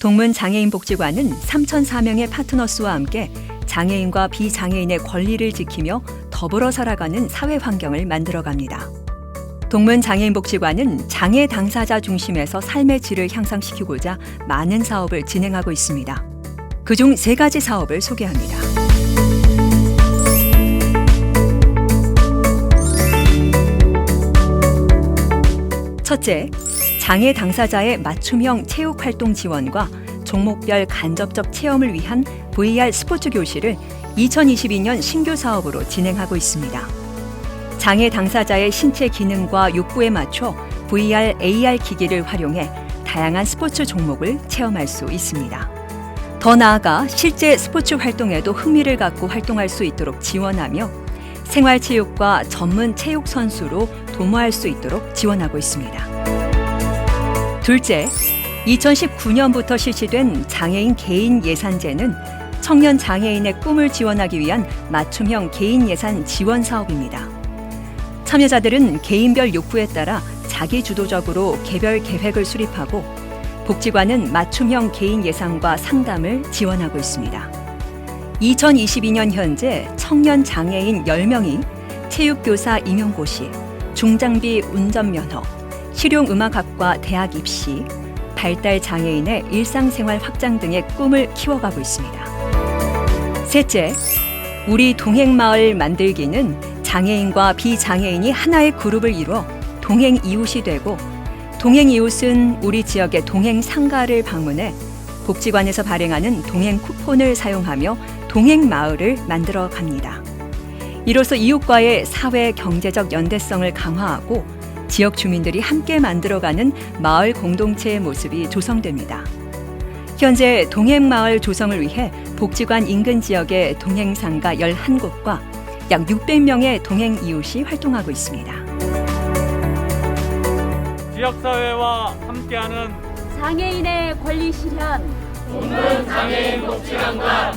동문 장애인 복지관은 3,004명의 파트너스와 함께 장애인과 비장애인의 권리를 지키며 더불어 살아가는 사회 환경을 만들어 갑니다. 동문 장애인 복지관은 장애 당사자 중심에서 삶의 질을 향상시키고자 많은 사업을 진행하고 있습니다. 그중 세 가지 사업을 소개합니다. 첫째, 장애 당사자의 맞춤형 체육 활동 지원과 종목별 간접적 체험을 위한 VR 스포츠 교실을 2022년 신규 사업으로 진행하고 있습니다. 장애 당사자의 신체 기능과 욕구에 맞춰 VR, AR 기기를 활용해 다양한 스포츠 종목을 체험할 수 있습니다. 더 나아가 실제 스포츠 활동에도 흥미를 갖고 활동할 수 있도록 지원하며 생활체육과 전문 체육 선수로 도모할 수 있도록 지원하고 있습니다. 둘째, 2019년부터 실시된 장애인 개인 예산제는 청년 장애인의 꿈을 지원하기 위한 맞춤형 개인 예산 지원 사업입니다. 참여자들은 개인별 욕구에 따라 자기 주도적으로 개별 계획을 수립하고 복지관은 맞춤형 개인 예산과 상담을 지원하고 있습니다. 2022년 현재 청년 장애인 10명이 체육교사 임용고시, 중장비 운전면허, 실용음악학과 대학 입시, 발달 장애인의 일상생활 확장 등의 꿈을 키워가고 있습니다. 셋째, 우리 동행마을 만들기는 장애인과 비장애인이 하나의 그룹을 이루어 동행 이웃이 되고 동행 이웃은 우리 지역의 동행 상가를 방문해 복지관에서 발행하는 동행 쿠폰을 사용하며 동행 마을을 만들어 갑니다. 이로써 이웃과의 사회 경제적 연대성을 강화하고 지역 주민들이 함께 만들어가는 마을 공동체의 모습이 조성됩니다. 현재 동행마을 조성을 위해 복지관 인근 지역의 동행상가 11곳과 약 600명의 동행 이웃이 활동하고 있습니다. 지역사회와 함께하는 장애인의 권리 실현 장애인 복지관과